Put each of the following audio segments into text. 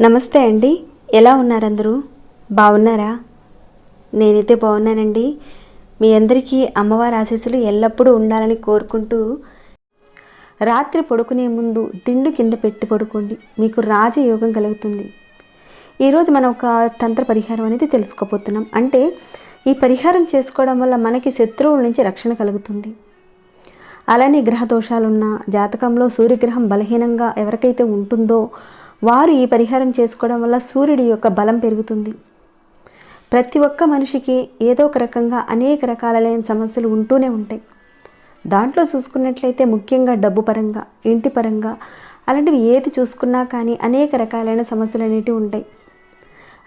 నమస్తే అండి. ఎలా ఉన్నారందరూ? బాగున్నారా? నేనైతే బాగున్నానండి. మీ అందరికీ అమ్మవారి ఆశీస్సులు ఎల్లప్పుడూ ఉండాలని కోరుకుంటూ రాత్రి పడుకునే ముందు దిండు కింద పెట్టి పడుకోండి. మీకు రాజయోగం కలుగుతుంది. ఈరోజు మనం ఒక తంత్ర పరిహారం అనేది తెలుసుకోబోతున్నాం. అంటే ఈ పరిహారం చేసుకోవడం వల్ల మనకి శత్రువుల నుంచి రక్షణ కలుగుతుంది. అలానే గ్రహ దోషాలున్న జాతకంలో సూర్యగ్రహం బలహీనంగా ఎవరికైతే ఉంటుందో వారు ఈ పరిహారం చేసుకోవడం వల్ల సూర్యుడి యొక్క బలం పెరుగుతుంది. ప్రతి ఒక్క మనిషికి ఏదో ఒక రకంగా అనేక రకాలైన సమస్యలు ఉంటూనే ఉంటాయి. దాంట్లో చూసుకున్నట్లయితే ముఖ్యంగా డబ్బు పరంగా ఇంటి పరంగా అలాంటివి ఏది చూసుకున్నా కానీ అనేక రకాలైన సమస్యలు అనేటివి ఉంటాయి.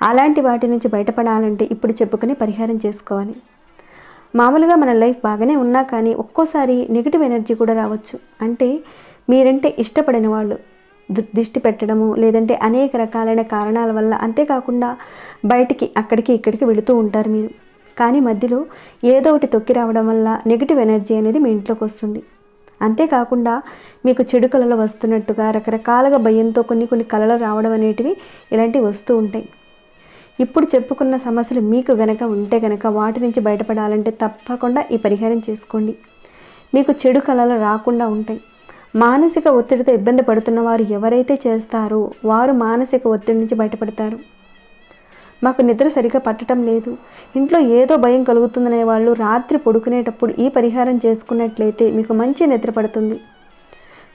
అలాంటి వాటి నుంచి బయటపడాలంటే ఇప్పుడు చెప్పుకుని పరిహారం చేసుకోవాలి. మామూలుగా మన లైఫ్ బాగానే ఉన్నా కానీ ఒక్కోసారి నెగిటివ్ ఎనర్జీ కూడా రావచ్చు. అంటే మీరంటే ఇష్టపడిన వాళ్ళు. దృష్టి దిష్టి పెట్టడము లేదంటే అనేక రకాలైన కారణాల వల్ల అంతేకాకుండా బయటికి అక్కడికి ఇక్కడికి వెళుతూ ఉంటారు మీరు. కానీ మధ్యలో ఏదో ఒకటి తొక్కి రావడం వల్ల నెగిటివ్ ఎనర్జీ అనేది మీ ఇంట్లోకి వస్తుంది. అంతేకాకుండా మీకు చెడు కళలు వస్తున్నట్టుగా రకరకాలుగా భయంతో కొన్ని కొన్ని కళలు రావడం అనేటివి ఇలాంటివి వస్తూ ఉంటాయి. ఇప్పుడు చెప్పుకున్న సమస్యలు మీకు గనక ఉంటే గనక వాటి నుంచి బయటపడాలంటే తప్పకుండా ఈ పరిహారం చేసుకోండి. మీకు చెడు కళలు రాకుండా ఉంటాయి. మానసిక ఒత్తిడితో ఇబ్బంది పడుతున్న వారు ఎవరైతే చేస్తారో వారు మానసిక ఒత్తిడి నుంచి బయటపడతారు. మాకు నిద్ర సరిగా పట్టడం లేదు. ఇంట్లో ఏదో భయం కలుగుతుందనే వాళ్ళు రాత్రి పడుకునేటప్పుడు ఈ పరిహారం చేసుకున్నట్లయితే మీకు మంచి నిద్ర పడుతుంది.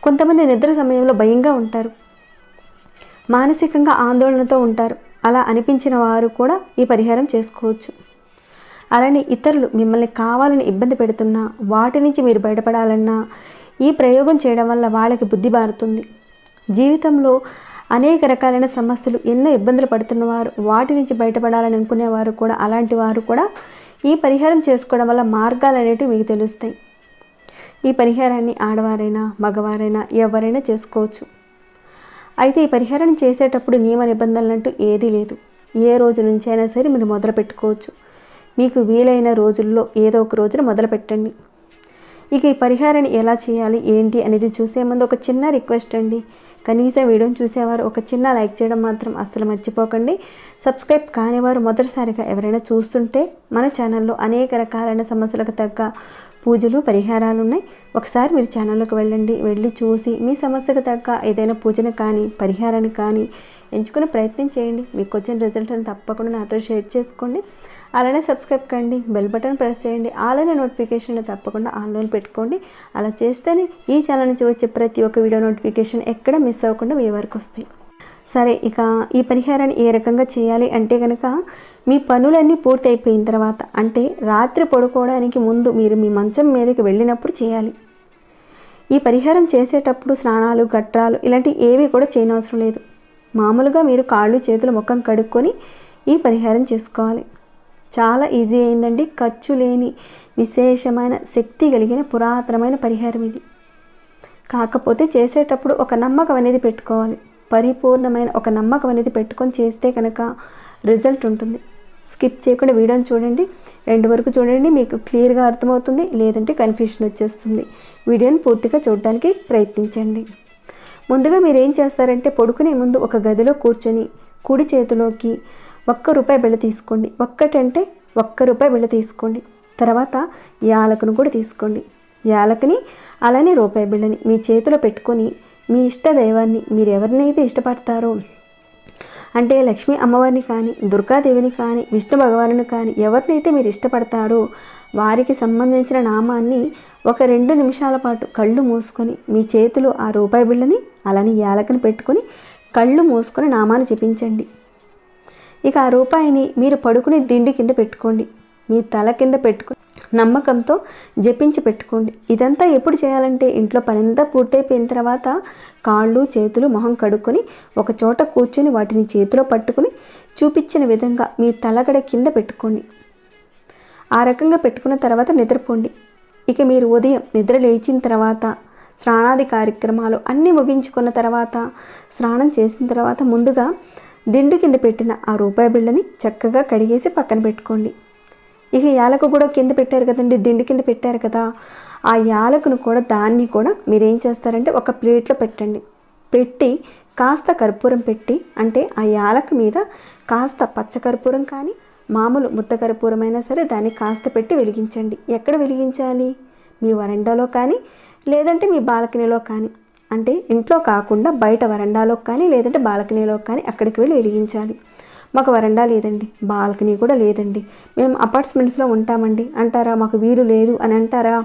కొంతమంది నిద్ర సమయంలో భయంగా ఉంటారు. మానసికంగా ఆందోళనతో ఉంటారు. అలా అనిపించిన వారు కూడా ఈ పరిహారం చేసుకోవచ్చు. అలానే ఇతరులు మిమ్మల్ని కావాలని ఇబ్బంది పెడుతున్నా వాటి నుంచి మీరు బయటపడాలన్నా ఈ ప్రయోగం చేయడం వల్ల వాళ్ళకి బుద్ధి మారుతుంది. జీవితంలో అనేక రకాలైన సమస్యలు ఎన్నో ఇబ్బందులు పడుతున్నవారు వాటి నుంచి బయటపడాలని అనుకునేవారు కూడా అలాంటి వారు కూడా ఈ పరిహారం చేసుకోవడం వల్ల మార్గాలు అనేటివి మీకు తెలుస్తాయి. ఈ పరిహారాన్ని ఆడవారైనా మగవారైనా ఎవరైనా చేసుకోవచ్చు. అయితే ఈ పరిహారం చేసేటప్పుడు నియమ నిబంధనలు అంటూ ఏదీ లేదు. ఏ రోజు నుంచి అయినా సరే మీరు మొదలు పెట్టుకోవచ్చు. మీకు వీలైన రోజుల్లో ఏదో ఒక రోజున మొదలు పెట్టండి. ఇక ఈ పరిహారాన్ని ఎలా చేయాలి ఏంటి అనేది చూసే ముందు ఒక చిన్న రిక్వెస్ట్ అండి. కనీసం వీడియోని చూసేవారు ఒక చిన్న లైక్ చేయడం మాత్రం అస్సలు మర్చిపోకండి. సబ్స్క్రైబ్ కానివారు మొదటిసారిగా ఎవరైనా చూస్తుంటే మన ఛానల్లో అనేక రకాలైన సమస్యలకు తగ్గ పూజలు పరిహారాలు ఉన్నాయి ఒకసారి మీరు ఛానల్లోకి వెళ్ళండి. వెళ్ళి చూసి మీ సమస్యకు తగ్గ ఏదైనా పూజను కానీ పరిహారాన్ని కానీ ఎంచుకునే ప్రయత్నం చేయండి. మీకు వచ్చిన రిజల్ట్ అని తప్పకుండా నాతో షేర్ చేసుకోండి. అలానే సబ్స్క్రైబ్ కండి. బెల్ బటన్ ప్రెస్ చేయండి. అలానే నోటిఫికేషన్ తప్పకుండా ఆన్లైన్ పెట్టుకోండి. అలా చేస్తేనే ఈ ఛానల్ నుంచి వచ్చే ప్రతి ఒక్క వీడియో నోటిఫికేషన్ ఎక్కడ మిస్ అవ్వకుండా మీ వరకు వస్తాయి. సరే ఇక ఈ పరిహారాన్ని ఏ రకంగా చేయాలి అంటే కనుక మీ పనులన్నీ పూర్తయిపోయిన తర్వాత అంటే రాత్రి పడుకోవడానికి ముందు మీరు మీ మంచం మీదకి వెళ్ళినప్పుడు చేయాలి. ఈ పరిహారం చేసేటప్పుడు స్నానాలు గట్రాలు ఇలాంటివి ఏవి కూడా చేయనవసరం లేదు. మామూలుగా మీరు కాళ్ళు చేతులు ముఖం కడుక్కొని ఈ పరిహారం చేసుకోవాలి. చాలా ఈజీ అయిందండి. ఖర్చు లేని విశేషమైన శక్తి కలిగిన పురాతనమైన పరిహారం ఇది. కాకపోతే చేసేటప్పుడు ఒక నమ్మకం అనేది పెట్టుకోవాలి. పరిపూర్ణమైన ఒక నమ్మకం అనేది పెట్టుకొని చేస్తే కనుక రిజల్ట్ ఉంటుంది. స్కిప్ చేయకుండా వీడియోని చూడండి. ఎండ్ వరకు చూడండి. మీకు క్లియర్గా అర్థమవుతుంది. లేదంటే కన్ఫ్యూషన్ వచ్చేస్తుంది. వీడియోని పూర్తిగా చూడడానికి ప్రయత్నించండి. ముందుగా మీరు ఏం చేస్తారంటే పడుకునే ముందు ఒక గదిలో కూర్చొని కుడి చేతిలోకి ఒక్క రూపాయి బిళ్ళ తీసుకోండి. ఒక్కటంటే ఒక్క రూపాయి బిళ్ళ తీసుకోండి. తర్వాత యాలకును కూడా తీసుకోండి. యాలకుని అలానే రూపాయి బిళ్ళని మీ చేతిలో పెట్టుకొని మీ ఇష్ట దైవాన్ని మీరు ఎవరినైతే ఇష్టపడతారో అంటే లక్ష్మీ అమ్మవారిని కానీ దుర్గాదేవిని కానీ విష్ణు భగవానుని కానీ ఎవరినైతే మీరు ఇష్టపడతారో వారికి సంబంధించిన నామాన్ని ఒక రెండు నిమిషాల పాటు కళ్ళు మూసుకొని మీ చేతిలో ఆ రూపాయి బిళ్ళని అలానే యాలకని పెట్టుకొని కళ్ళు మూసుకొని నామాన్ని జపించండి. ఇక ఆ రూపాయిని మీరు పడుకునే దిండి కింద పెట్టుకోండి. మీ తల కింద పెట్టుకుని నమ్మకంతో జపించి పెట్టుకోండి. ఇదంతా ఎప్పుడు చేయాలంటే ఇంట్లో పనంతా పూర్తయిపోయిన తర్వాత కాళ్ళు చేతులు మొహం కడుక్కొని ఒక చోట కూర్చొని వాటిని చేతిలో పట్టుకుని చూపించిన విధంగా మీ తలగడ కింద పెట్టుకోండి. ఆ రకంగా పెట్టుకున్న తర్వాత నిద్రపోండి. ఇక మీరు ఉదయం నిద్ర లేచిన తర్వాత స్నానాది కార్యక్రమాలు అన్నీ ముగించుకున్న తర్వాత స్నానం చేసిన తర్వాత ముందుగా దిండు కింద పెట్టిన ఆ రూపాయి బిళ్ళని చక్కగా కడిగేసి పక్కన పెట్టుకోండి. ఇక యాలకు కూడా కింద పెట్టారు కదండి దిండు కింద పెట్టారు కదా. ఆ యాలకును కూడా దాన్ని కూడా మీరు ఏం చేస్తారంటే ఒక ప్లేట్లో పెట్టండి. పెట్టి కాస్త కర్పూరం పెట్టి అంటే ఆ యాలకు మీద కాస్త పచ్చ కర్పూరం కానీ మామూలు ముద్ద కర్పూరం అయినా సరే దాన్ని కాస్త పెట్టి వెలిగించండి. ఎక్కడ వెలిగించాలి? మీ వరండాలో కానీ లేదంటే మీ బాల్కనీలో కానీ. అంటే ఇంట్లో కాకుండా బయట వరండాలో కానీ లేదంటే బాల్కనీలో కానీ అక్కడికి వెళ్ళి వెలిగించాలి. మాకు వరండా లేదండి బాల్కనీ కూడా లేదండి. మేము అపార్ట్మెంట్స్లో ఉంటామండి. అంటారా మాకు వీలు లేదు అని అంటారా?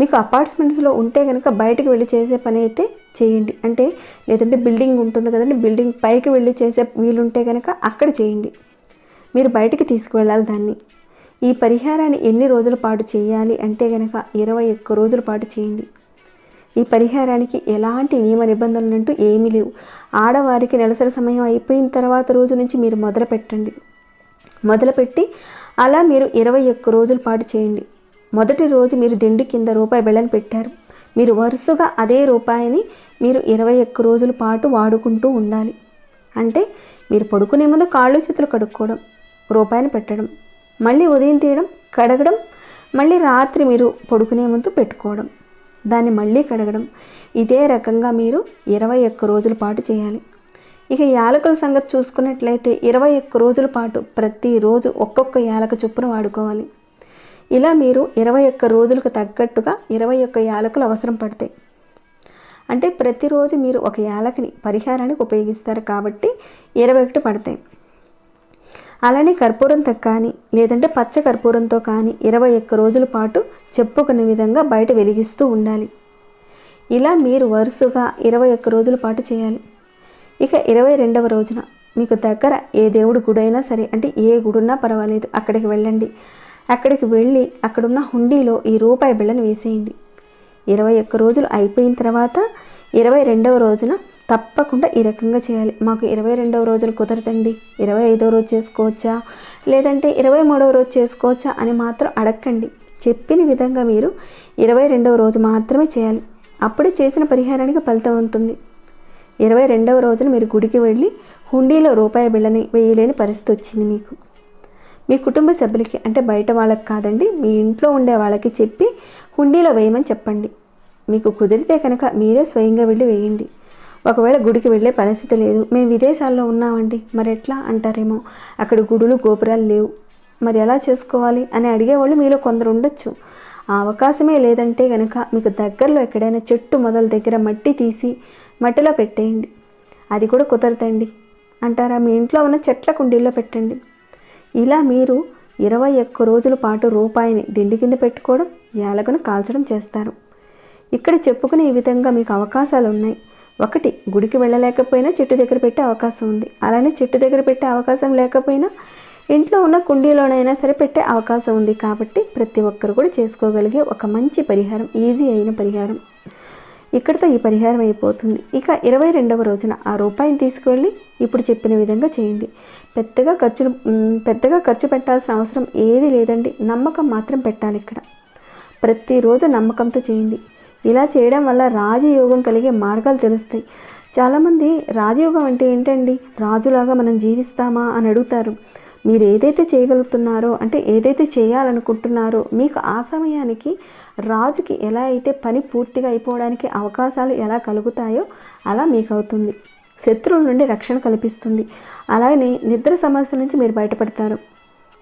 మీకు అపార్ట్మెంట్స్లో ఉంటే కనుక బయటకు వెళ్ళి చేసే పని అయితే చేయండి. అంటే లేదంటే బిల్డింగ్ ఉంటుంది కదండి బిల్డింగ్ పైకి వెళ్ళి చేసే వీలుంటే కనుక అక్కడ చేయండి. మీరు బయటికి తీసుకువెళ్ళాలి దాన్ని. ఈ పరిహారాన్ని ఎన్ని రోజుల పాటు చేయాలి అంటే కనుక ఇరవై ఒక్క రోజుల పాటు చేయండి. ఈ పరిహారానికి ఎలాంటి నియమ నిబంధనలు అంటూ ఏమీ లేవు. ఆడవారికి నెలసరి సమయం అయిపోయిన తర్వాత రోజు నుంచి మీరు మొదలు పెట్టండి మొదలుపెట్టి అలా మీరు ఇరవై ఒక్క రోజుల పాటు చేయండి. మొదటి రోజు మీరు దిండు కింద రూపాయి బెళ్ళని పెట్టారు. మీరు వరుసగా అదే రూపాయిని మీరు ఇరవై ఒక్క రోజుల పాటు వాడుకుంటూ ఉండాలి. అంటే మీరు పడుకునే ముందు కాళ్ళు చేతులు కడుక్కోవడం రూపాయిని పెట్టడం మళ్ళీ ఉదయం తీయడం కడగడం మళ్ళీ రాత్రి మీరు పడుకునే ముందు పెట్టుకోవడం. దాన్ని మళ్ళీ కడగడం. ఇదే రకంగా మీరు ఇరవై ఒక్క రోజుల పాటు చేయాలి. ఇక యాలకుల సంగతి చూసుకున్నట్లయితే ఇరవై ఒక్క రోజుల పాటు ప్రతిరోజు ఒక్కొక్క యాలక చొప్పున వాడుకోవాలి. ఇలా మీరు ఇరవై ఒక్క రోజులకు తగ్గట్టుగా ఇరవై ఒక్క యాలకులు అవసరం పడతాయి అంటే ప్రతిరోజు మీరు ఒక యాలకని పరిహారానికి ఉపయోగిస్తారు కాబట్టి ఇరవై ఒకటి పడతాయి అలానే కర్పూరంతో కానీ లేదంటే పచ్చ కర్పూరంతో కానీ ఇరవై ఒక్క రోజుల పాటు చెప్పుకునే విధంగా బయట వెలిగిస్తూ ఉండాలి. ఇలా మీరు వరుసగా ఇరవై ఒక్క రోజుల పాటు చేయాలి. ఇక ఇరవై రెండవ రోజున మీకు దగ్గర ఏ దేవుడి గుడైనా సరే అంటే ఏ గుడున్నా పర్వాలేదు అక్కడికి వెళ్ళండి. అక్కడికి వెళ్ళి అక్కడున్న హుండీలో ఈ రూపాయి బిళ్ళను వేసేయండి. ఇరవై ఒక్క రోజులు అయిపోయిన తర్వాత ఇరవై రెండవ రోజున తప్పకుండా ఈ రకంగా చేయాలి. మాకు ఇరవై రెండవ రోజులు కుదరదండి. ఇరవై ఐదవ రోజు చేసుకోవచ్చా? లేదంటే ఇరవై మూడవ రోజు చేసుకోవచ్చా అని మాత్రం అడగండి చెప్పిన విధంగా మీరు ఇరవై రెండవ రోజు మాత్రమే చేయాలి. అప్పుడే చేసిన పరిహారానికి ఫలితం ఉంటుంది. ఇరవై రెండవ రోజున మీరు గుడికి వెళ్ళి హుండీలో రూపాయి బిళ్ళని వేయలేని పరిస్థితి వచ్చింది మీకు. మీ కుటుంబ సభ్యులకి అంటే బయట వాళ్ళకి కాదండి మీ ఇంట్లో ఉండే వాళ్ళకి చెప్పి హుండీలో వేయమని చెప్పండి. మీకు కుదిరితే కనుక మీరే స్వయంగా వెళ్ళి వేయండి. ఒకవేళ గుడికి వెళ్ళే పరిస్థితి లేదు. మేము విదేశాల్లో ఉన్నామండి. మరి ఎట్లా అంటారేమో. అక్కడ గుడులు గోపురాలు లేవు. మరి ఎలా చేసుకోవాలి అని అడిగేవాళ్ళు మీలో కొందరు ఉండొచ్చు. ఆ అవకాశమే లేదంటే కనుక మీకు దగ్గరలో ఎక్కడైనా చెట్టు మొదల దగ్గర మట్టి తీసి మట్టిలో పెట్టేయండి. అది కూడా కుదరదండి. అంటారా? మీ ఇంట్లో ఉన్న చెట్ల కుండీల్లో పెట్టండి. ఇలా మీరు ఇరవై ఒక్క రోజుల పాటు రూపాయిని దిండు కింద పెట్టుకోవడం యాలకును కాల్చడం చేస్తారు. ఇక్కడ చెప్పుకునే ఈ విధంగా మీకు అవకాశాలు ఉన్నాయి ఒకటి గుడికి వెళ్ళలేకపోయినా చెట్టు దగ్గర పెట్టే అవకాశం ఉంది. అలానే చెట్టు దగ్గర పెట్టే అవకాశం లేకపోయినా ఇంట్లో ఉన్న కుండీలోనైనా సరే పెట్టే అవకాశం ఉంది కాబట్టి ప్రతి ఒక్కరు కూడా చేసుకోగలిగే ఒక మంచి పరిహారం ఈజీ అయిన పరిహారం. ఇక్కడితో ఈ పరిహారం అయిపోతుంది. ఇక ఇరవై రెండవ రోజున ఆ రూపాయిని తీసుకువెళ్ళి ఇప్పుడు చెప్పిన విధంగా చేయండి. పెద్దగా ఖర్చులు పెద్దగా ఖర్చు పెట్టాల్సిన అవసరం ఏది లేదండి. నమ్మకం మాత్రం పెట్టాలి ఇక్కడ. ప్రతిరోజు నమ్మకంతో చేయండి. ఇలా చేయడం వల్ల రాజయోగం కలిగే మార్గాలు తెలుస్తాయి. చాలామంది రాజయోగం అంటే ఏంటండి? రాజులాగా మనం జీవిస్తామా అని అడుగుతారు. మీరు ఏదైతే చేయగలుగుతున్నారో అంటే ఏదైతే చేయాలనుకుంటున్నారో మీకు ఆ సమయానికి రాజుకి ఎలా అయితే పని పూర్తిగా అయిపోవడానికి అవకాశాలు ఎలా కలుగుతాయో అలా మీకు అవుతుంది శత్రువుల నుండి రక్షణ కల్పిస్తుంది. అలాగే నిద్ర సమస్య నుంచి మీరు బయటపడతారు.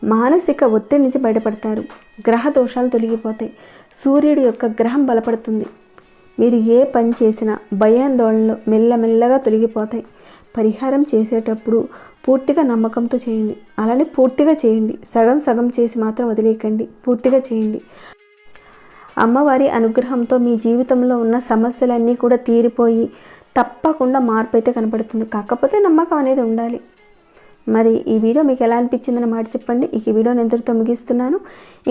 మానసిక ఒత్తిడి నుంచి బయటపడతారు. గ్రహ దోషాలు తొలగిపోతాయి. సూర్యుడి యొక్క గ్రహం బలపడుతుంది. మీరు ఏ పని చేసినా భయాందోళనలు మెల్లమెల్లగా తొలగిపోతాయి. పరిహారం చేసేటప్పుడు పూర్తిగా నమ్మకంతో చేయండి. అలానే పూర్తిగా చేయండి. సగం సగం చేసి మాత్రం వదిలేయకండి. పూర్తిగా చేయండి. అమ్మవారి అనుగ్రహంతో మీ జీవితంలో ఉన్న సమస్యలన్నీ కూడా తీరిపోయి తప్పకుండా మార్పు అయితే కనపడుతుంది. కాకపోతే నమ్మకం అనేది ఉండాలి. మరి ఈ వీడియో మీకు ఎలా అనిపించిందని మాట చెప్పండి. ఈ వీడియోని ఎంతటితో ముగిస్తున్నాను.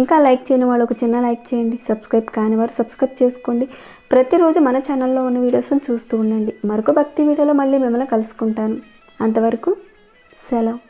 ఇంకా లైక్ చేయని వాళ్ళు ఒక చిన్న లైక్ చేయండి. సబ్స్క్రైబ్ కాని వారు సబ్స్క్రైబ్ చేసుకోండి. ప్రతిరోజు మన ఛానల్లో ఉన్న వీడియోస్ని చూస్తూ ఉండండి. మరొక భక్తి వీడియోలో మళ్ళీ మిమ్మల్ని కలుసుకుంటాను. అంతవరకు Selam.